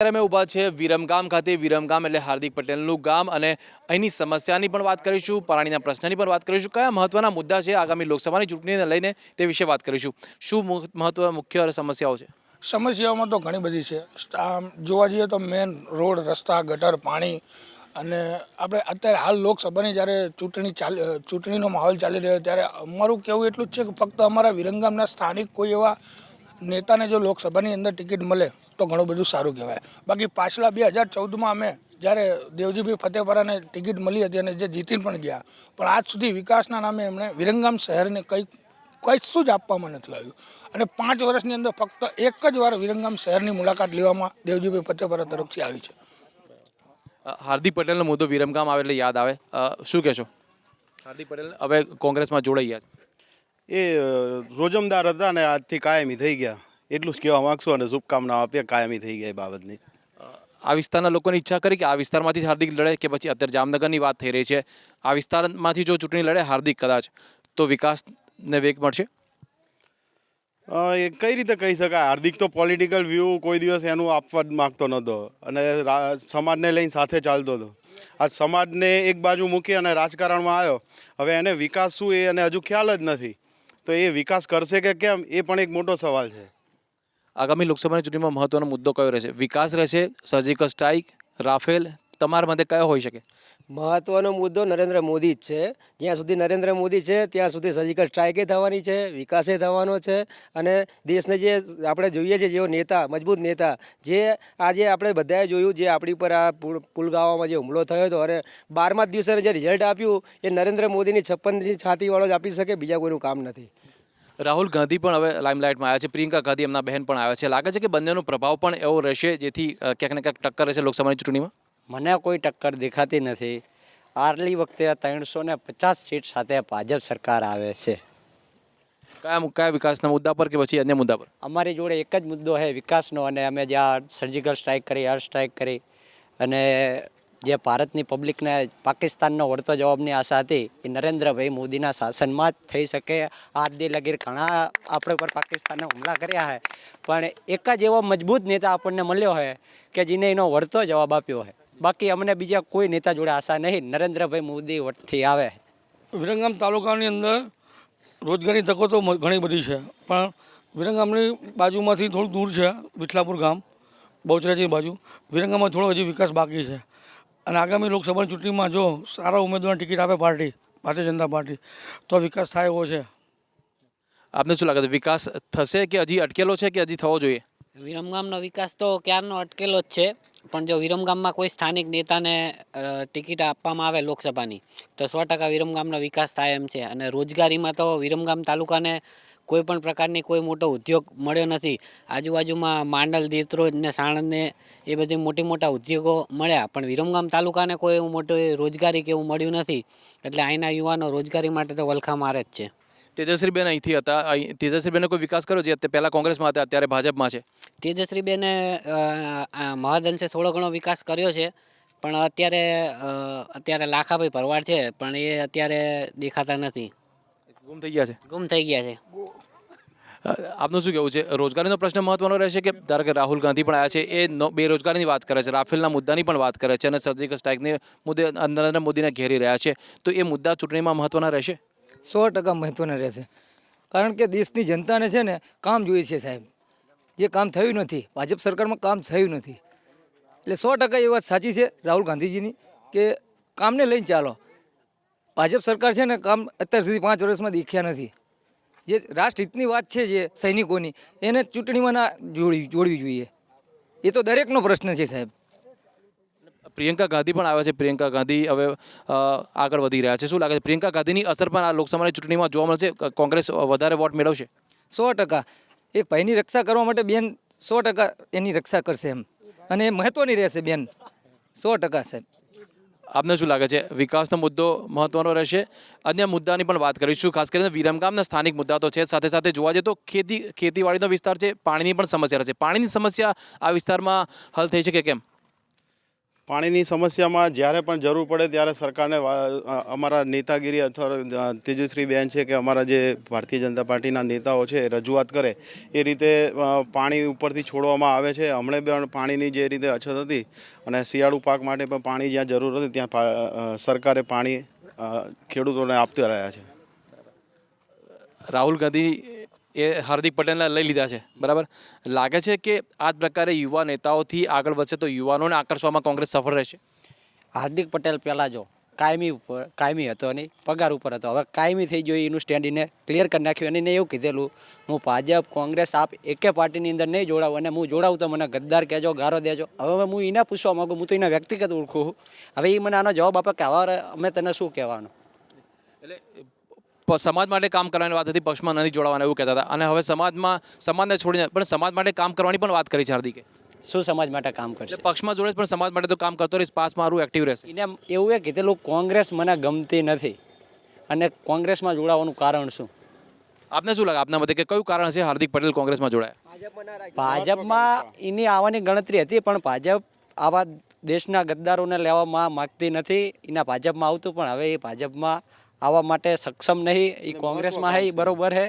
અત્યારે અમે ઊભા છે વિરમગામ ખાતે. વિરમગામ એટલે હાર્દિક પટેલનું ગામ અને અહીંની સમસ્યાની પણ વાત કરીશું પાણીના પ્રશ્નની પણ વાત કરીશું. કયા મહત્વના મુદ્દા છે આગામી લોકસભાની ચૂંટણીને લઈને તે વિશે વાત કરીશું. શું મહત્વ, મુખ્ય સમસ્યાઓ છે? સમસ્યાઓમાં તો ઘણી બધી છે. જોવા જઈએ તો મેન રોડ, રસ્તા, ગટર, પાણી અને આપણે અત્યારે હાલ લોકસભાની જ્યારે ચૂંટણી ચાલી ચૂંટણીનો માહોલ ચાલી રહ્યો ત્યારે અમારું કહેવું એટલું જ છે કે ફક્ત અમારા વિરંગામના સ્થાનિક કોઈ એવા નેતાને જો લોકસભાની અંદર ટિકિટ મળે તો ઘણું બધું સારું કહેવાય. બાકી પાછલા બે હજાર ચૌદમાં અમે જ્યારે દેવજીભાઈ ફતેપરાને ટિકિટ મળી હતી અને જે જીતીને પણ ગયા પણ આજ સુધી વિકાસના નામે એમણે વિરંગામ શહેરને કંઈક કશું જ આપવામાં નથી આવ્યું. અને પાંચ વર્ષની અંદર ફક્ત એક જ વાર વિરંગામ શહેરની મુલાકાત લેવામાં દેવજીભાઈ ફતેપરા તરફથી આવી છે. હાર્દિક પટેલનો મુદ્દો વિરમગામ આવે એટલે યાદ આવે. શું કહેશો? હાર્દિક પટેલ હવે કોંગ્રેસમાં જોડાઈ ગયા. એ રોજમદાર હતા ને આજથી કાયમી થઈ ગયા. એટલું જ કહેવા માગશું અને શુભકામના આપીએ કાયમી થઈ ગયા એ બાબતની. આ વિસ્તારના લોકોની ઈચ્છા કરી કે આ વિસ્તારમાંથી જ હાર્દિક લડે કે પછી અત્યારે જામનગરની વાત થઈ રહી છે. આ વિસ્તારમાંથી જો ચૂંટણી લડે હાર્દિક કદાચ તો વિકાસને વેગ મળશે? એ કઈ રીતે કહી શકાય? હાર્દિક તો પોલિટિકલ વ્યૂ કોઈ દિવસ એનું આપવા જ માગતો નહોતો. અને સમાજને લઈને સાથે ચાલતો હતો. આજ સમાજને એક બાજુ મૂકી અને રાજકારણમાં આવ્યો. હવે એને વિકાસ શું એ એને હજુ ખ્યાલ જ નથી. તો એ વિકાસ કરશે કે કેમ? એ પણ એક મોટો સવાલ છે. આગામી લોકસભાની ચૂંટણીમાં મહત્વનો મુદ્દો કયો રહેશે? વિકાસ રહેશે, સર્જિકલ સ્ટ્રાઇક, રાફેલ તમારા મતે કયો હોઈ શકે? મહત્વનો મુદ્દો નરેન્દ્ર મોદી જ છે. જ્યાં સુધી નરેન્દ્ર મોદી છે ત્યાં સુધી સર્જિકલ સ્ટ્રાઇકે થવાની છે વિકાસે થવાનો છે અને દેશને જે આપણે જોઈએ છે જેઓ નેતા મજબૂત નેતા જે આજે આપણે બધાએ જોયું જે આપણી પર આ પુલ- પુલગાવામાં જે હુમલો થયો હતો અને બારમા જ દિવસે જે રિઝલ્ટ આપ્યું એ નરેન્દ્ર મોદીની છપ્પનની છાતીવાળો જ આપી શકે બીજા કોઈનું કામ નથી. રાહુલ ગાંધી પણ હવે લાઇમલાઇટમાં આવ્યા છે. પ્રિયંકા ગાંધી એમના બહેન પણ આવ્યા છે. લાગે છે કે બંનેનો પ્રભાવ પણ એવો રહેશે જેથી ક્યાંક ને ક્યાંક ટક્કર રહેશે લોકસભાની ચૂંટણીમાં? મને કોઈ ટક્કર દેખાતી નથી. આટલી વખતે ત્રણસો ને પચાસ સીટ સાથે ભાજપ સરકાર આવે છે. કયા કયા વિકાસના મુદ્દા પર કે પછી અન્ય મુદ્દા પર? અમારી જોડે એક જ મુદ્દો છે વિકાસનો અને અમે જ્યાં સર્જિકલ સ્ટ્રાઇક કરી એર સ્ટ્રાઇક કરી અને જે ભારતની પબ્લિકને પાકિસ્તાનનો વળતો જવાબની આશા હતી એ નરેન્દ્રભાઈ મોદીના શાસનમાં જ થઈ શકે. આજ દે લગીર ઘણા આપણે ઉપર પાકિસ્તાને હુમલા કર્યા છે. પણ એક જ એવો મજબૂત નેતા આપણને મળ્યો છે કે જેને એનો વળતો જવાબ આપ્યો છે. બાકી અમને બીજા કોઈ નેતા જોડે આશા નહીં. નરેન્દ્રભાઈ મોદી વટથી આવે. વિરંગામ તાલુકાની અંદર રોજગારી તકો તો ઘણી બધી છે. પણ વિરંગામની બાજુમાંથી થોડું દૂર છે વિઠલાપુર ગામ બહુચરાજી બાજુ. વિરંગામાં થોડો હજી વિકાસ બાકી છે. અને આગામી લોકસભાની ચૂંટણીમાં જો સારા ઉમેદવાર ટિકિટ આપે પાર્ટી ભારતીય જનતા પાર્ટી તો વિકાસ થાય એવો છે. આપને શું લાગે છે વિકાસ થશે કે હજી અટકેલો છે કે હજી થવો જોઈએ? વિરમગામનો વિકાસ તો ક્યારનો અટકેલો જ છે. પણ જો વિરમગામમાં કોઈ સ્થાનિક નેતાને ટિકિટ આપવામાં આવે લોકસભાની, તો સો ટકા વિરમગામનો વિકાસ થાય એમ છે. અને રોજગારીમાં તો વિરમગામ તાલુકાને કોઈ પણ પ્રકારની કોઈ મોટો ઉદ્યોગ મળ્યો નથી. આજુબાજુમાં માંડલ દેત્રોજ ને સાણંદને એ બધી મોટી મોટા ઉદ્યોગો મળ્યા. પણ વિરમગામ તાલુકાને કોઈ એવું મોટું રોજગારી કે એવું મળ્યું નથી. એટલે અહીંના યુવાનો રોજગારી માટે તો વલખા મારે જ છે. તેજસ્વીબેન અહીંથી હતા. અહીં તેજસ્વીબેને કોઈ વિકાસ કર્યો જે તે પહેલાં કોંગ્રેસમાં હતા અત્યારે ભાજપમાં છે? તેજસ્વીબેને મહદઅંશે થોડો ઘણો વિકાસ કર્યો છે પણ અત્યારે અત્યારે લાખાભાઈ ભરવાડ છે પણ એ અત્યારે દેખાતા નથી. ગુમ થઈ ગયા છે? ગુમ થઈ ગયા છે. આપનું શું કહેવું છે? રોજગારીનો પ્રશ્ન મહત્વનો રહેશે કે ધારો કે રાહુલ ગાંધી પણ આવ્યા છે એ નો- બેરોજગારીની વાત કરે છે રાફેલના મુદ્દાની પણ વાત કરે છે અને સર્જિકલ સ્ટ્રાઇકની મુદ્દે નરેન્દ્ર મોદીને ઘેરી રહ્યા છે તો એ મુદ્દા ચૂંટણીમાં મહત્વના રહેશે? સો ટકા મહત્ત્વના રહેશે. કારણ કે દેશની જનતાને છે ને કામ જોઈએ છે સાહેબ. જે કામ થયું નથી, ભાજપ સરકારમાં કામ થયું નથી. એટલે સો ટકા એ વાત સાચી છે રાહુલ ગાંધીજીની કે કામને લઈને ચાલો. ભાજપ સરકાર છે ને કામ અત્યાર સુધી પાંચ વર્ષમાં દેખ્યા નથી. જે રાષ્ટ્રહિતની વાત છે જે સૈનિકોની, એને ચૂંટણીમાં ના જોડવી જોડવી જોઈએ. એ તો દરેકનો પ્રશ્ન છે સાહેબ. પ્રિયંકા ગાંધી પણ આવ્યા છે. પ્રિયંકા ગાંધી હવે આગળ વધી રહ્યા છે. શું લાગે છે? પ્રિયંકા ગાંધીની અસર પણ આ લોકસભાની ચૂંટણીમાં જોવા મળશે? કોંગ્રેસ વધારે વોટ મેળવશે? સો ટકા. એક ભાઈની રક્ષા કરવા માટે બેન સો ટકા એની રક્ષા કરશે એમ. અને મહત્ત્વની રહેશે બેન. સો ટકા સાહેબ. આપને શું લાગે છે? વિકાસનો મુદ્દો મહત્વનો રહેશે. અન્ય મુદ્દાની પણ વાત કરીશું ખાસ કરીને વિરમગામના સ્થાનિક મુદ્દા તો છે સાથે સાથે જોવા જઈએ તો ખેતી ખેતીવાડીનો વિસ્તાર છે પાણીની પણ સમસ્યા રહેશે. પાણીની સમસ્યા આ વિસ્તારમાં હલ થઈ છે કે કેમ? પાણીની સમસ્યામાં જ્યારે પણ જરૂર પડે ત્યારે સરકારને અમારા નેતાગીરી અથવા તેજસ્વી બેન છે કે અમારા જે ભારતીય જનતા પાર્ટીના નેતાઓ છે રજૂઆત કરે, એ રીતે પાણી ઉપરથી છોડવામાં આવે છે. હમણાં પણ પાણીની જે રીતે અછત હતી અને શિયાળુ પાક માટે પણ પાણી જ્યાં જરૂર હતી, ત્યાં સરકારે પાણી ખેડૂતોને આપતા રહ્યા છે. રાહુલ ગાંધી એ હાર્દિક પટેલને લઈ લીધા છે. બરાબર? લાગે છે કે આ જ પ્રકારે યુવા નેતાઓથી આગળ વધશે તો યુવાનોને આકર્ષવામાં કોંગ્રેસ સફળ રહેશે? હાર્દિક પટેલ પહેલાં જો કાયમી ઉપર કાયમી હતો અને પગાર ઉપર હતો. હવે કાયમી થઈ ગયો એનું સ્ટેન્ડ એને ક્લિયર કરી નાખ્યું. અને એને એવું કીધેલું હું ભાજપ કોંગ્રેસ આપ એકે પાર્ટીની અંદર નહીં જોડાવું અને હું જોડાવું તો મને ગદ્દાર કહેજો ગારો દેજો. હવે હું એને પૂછવા માગું હું તો એને વ્યક્તિગત ઓળખું હવે એ મને આનો જવાબ આપે કે હવે અમે તને શું કહેવાનું? એટલે સમાજ માટે કામ કરવાની વાત હતી પક્ષમાં નથી જોડાવાના એવું કહેતા હતા. અને હવે સમાજમાં સમાજને છોડીને પણ સમાજ માટે કામ કરવાની પણ વાત કરી છે હાર્દિકે. શું સમાજ માટે કામ કરશે? પક્ષમાં જોડે પણ સમાજ માટે તો કામ કરતો રહીશ પાસ મારું એક્ટિવ રહેશે. એને એવું એ કીધેલું કોંગ્રેસ મને ગમતી નથી. અને કોંગ્રેસમાં જોડાવાનું કારણ શું? આપને શું લાગે? આપના મતે કે કયું કારણ છે હાર્દિક પટેલ કોંગ્રેસમાં જોડાયા? ભાજપમાં એની આવવાની ગણતરી હતી પણ ભાજપ આવા દેશના ગદ્દારોને લેવામાં માગતી નથી. એના ભાજપમાં આવતું પણ હવે એ ભાજપમાં આવવા માટે સક્ષમ નહીં. એ કોંગ્રેસમાં હે એ બરોબર છે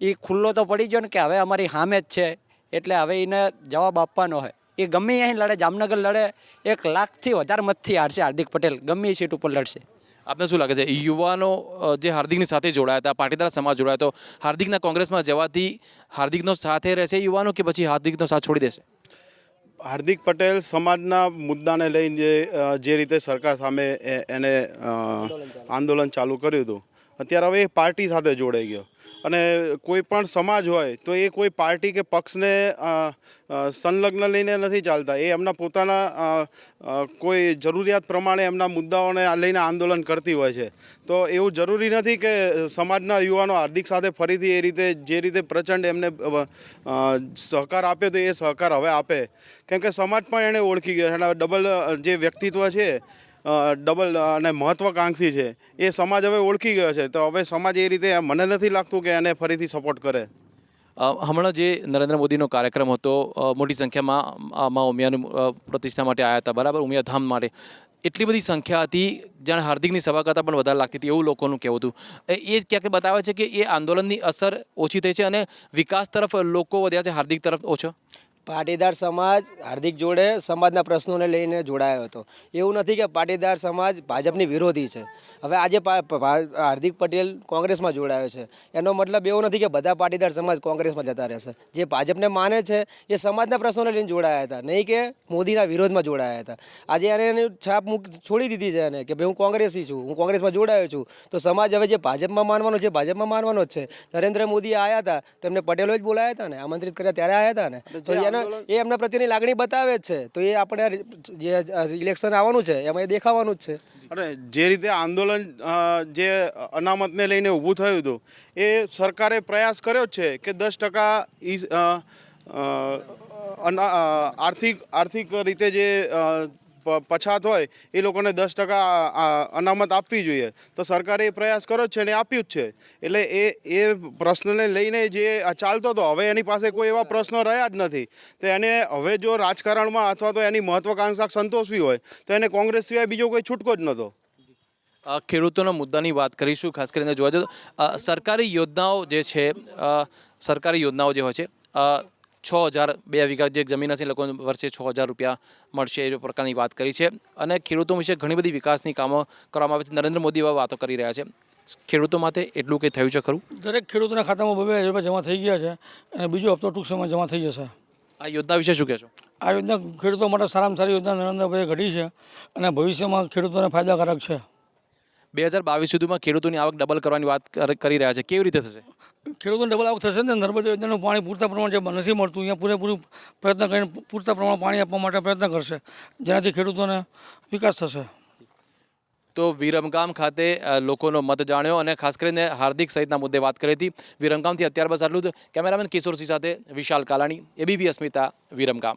એ ખુલ્લો તો પડી ગયો ને કે હવે અમારી સામે જ છે. એટલે હવે એને જવાબ આપવાનો હોય એ ગમે અહીં લડે જામનગર લડે એક લાખથી વધારે મતથી હારશે હાર્દિક પટેલ. ગમે એ સીટ ઉપર લડશે. આપને શું લાગે છે યુવાનો જે હાર્દિકની સાથે જોડાયા હતા પાટીદાર સમાજ જોડાયો હતો હાર્દિકના કોંગ્રેસમાં જવાથી હાર્દિકનો સાથે રહેશે યુવાનો કે પછી હાર્દિકનો સાથ છોડી દેશે? હાર્દિક પટેલ સમાજના મુદ્દાને લઈને જે જે રીતે સરકાર સામે એ- એને આંદોલન ચાલુ કર્યું હતું. અત્યારે હવે એ પાર્ટી સાથે જોડાઈ ગયો. અને કોઈ પણ સમાજ હોય તો એ કોઈ પાર્ટી કે પક્ષને સંલગ્ન લઈને નથી ચાલતા. એ એમના પોતાના કોઈ જરૂરિયાત પ્રમાણે એમના મુદ્દાઓને લઈને આંદોલન કરતી હોય છે. તો એવું જરૂરી નથી કે સમાજના યુવાનો હાર્દિક સાથે ફરીથી એ રીતે, જે રીતે પ્રચંડ એમને સહકાર આપ્યો તો એ સહકાર હવે આપે. કેમ કે સમાજ પણ એણે ઓળખી ગયો છે. અને ડબલ જે વ્યક્તિત્વ છે ડબલ અને મહત્વાકાંક્ષી છે. એ સમાજ હવે ઓળખી ગયો છે. તો હવે સમાજ એ રીતે મને નથી લાગતું કે એને ફરીથી સપોર્ટ કરે. હમણાં જે નરેન્દ્ર મોદીનો કાર્યક્રમ હતો મોટી સંખ્યામાં મા ઉમિયાની પ્રતિષ્ઠા માટે આવ્યા હતા. બરાબર? ઉમિયા ધામ માટે. એટલી બધી સંખ્યા હતી, જાણે હાર્દિકની સભા કરતાં પણ વધારે લાગતી હતી, એવું લોકોનું કહેવું હતું. એ જ ક્યાંક બતાવે છે કે એ આંદોલનની અસર ઓછી થઈ છે અને વિકાસ તરફ લોકો વધ્યા છે, હાર્દિક તરફ ઓછો? પાટીદાર સમાજ હાર્દિક જોડે સમાજના પ્રશ્નોને લઈને જોડાયો હતો. એવું નથી કે પાટીદાર સમાજ ભાજપની વિરોધી છે. હવે આજે હાર્દિક પટેલ કોંગ્રેસમાં જોડાયો છે. એનો મતલબ એવો નથી કે બધા પાટીદાર સમાજ કોંગ્રેસમાં જતા રહેશે. જે ભાજપને માને છે એ સમાજના પ્રશ્નોને લઈને જોડાયા હતા. નહીં કે મોદીના વિરોધમાં જોડાયા હતા. આજે એને એની છાપ મૂક છોડી દીધી છે એને કે ભાઈ હું કોંગ્રેસી છું હું કોંગ્રેસમાં જોડાયો છું. તો સમાજ હવે જે ભાજપમાં માનવાનો છે ભાજપમાં માનવાનો જ છે. નરેન્દ્ર મોદી આવ્યા હતા તો એમને પટેલો જ બોલાયા હતા ને આમંત્રિત કર્યા ત્યારે આવ્યા હતા ને. તો એના એ એમના પ્રત્યેની લાગણી બતાવે છે. તો એ આપણે જે ઇલેક્શન આવવાનું છે, એમાં એ દેખાવાનું જ છે. અને જે રીતે આંદોલન જે અનામતને લઈને ઊભું થયું હતું, એ સરકારે પ્રયાસ કર્યો છે કે દસ ટકા અના- આર્થિક આર્થિક રીતે જે પછાત હોય, એ લોકોને દસ ટકા અનામત આપવી જોઈએ. તો સરકારે એ પ્રયાસ કર્યો છે અને આપ્યું જ છે. એટલે એ એ પ્રશ્નને લઈને જે ચાલતો હતો, હવે એની પાસે કોઈ એવા પ્રશ્નો રહ્યા જ નથી. તો એને હવે જો રાજકારણમાં અથવા તો એની મહત્વાકાંક્ષા સંતોષવી હોય, તો એને કોંગ્રેસ સિવાય બીજો કોઈ છૂટકો જ નહોતો. ખેડૂતોના મુદ્દાની વાત કરીશું, ખાસ કરીને જોવા જો સરકારી યોજનાઓ જે છે સરકારી યોજનાઓ જે હોય છે છ હજાર બે વીઘા જે જમીન હશે એ લોકોને વર્ષે છ હજાર રૂપિયા મળશે એ પ્રકારની વાત કરી છે. અને ખેડૂતો વિશે ઘણી બધી વિકાસની કામો કરવામાં આવે છે. નરેન્દ્ર મોદી એવા વાતો કરી રહ્યા છે. ખેડૂતો માટે એટલું કંઈ થયું છે ખરું? દરેક ખેડૂતોના ખાતામાં બબે હજાર રૂપિયા જમા થઈ ગયા છે અને બીજો હપ્તો ટૂંક સમયમાં જમા થઈ જશે. આ યોજના વિશે શું કહેશો? આ યોજના ખેડૂતો માટે સારામાં સારી યોજના નરેન્દ્રભાઈએ ઘડી છે અને ભવિષ્યમાં ખેડૂતોને ફાયદાકારક છે. બે હજાર બાવીસ સુધીમાં ખેડૂતોની આવક ડબલ કરવાની વાત કરી રહ્યા છે. કેવી રીતે થશે? ખેડૂતોને ડબલ આવક થશે ને નર્મદા યોજનાનું પાણી પૂરતા પ્રમાણે જે નથી મળતું અહીંયા પૂરેપૂરું પ્રયત્ન કરીને પૂરતા પ્રમાણમાં પાણી આપવા માટે પ્રયત્ન કરશે. જેનાથી ખેડૂતોને વિકાસ થશે. તો વિરમગામ ખાતે લોકોનો મત જાણ્યો અને ખાસ કરીને હાર્દિક સહિતના મુદ્દે વાત કરી હતી. વિરમગામથી અત્યાર બસ આટલું જ. કેમેરામેન કિશોરસિંહ સાથે વિશાલ કાલાણી એબીપી અસ્મિતા વિરમગામ.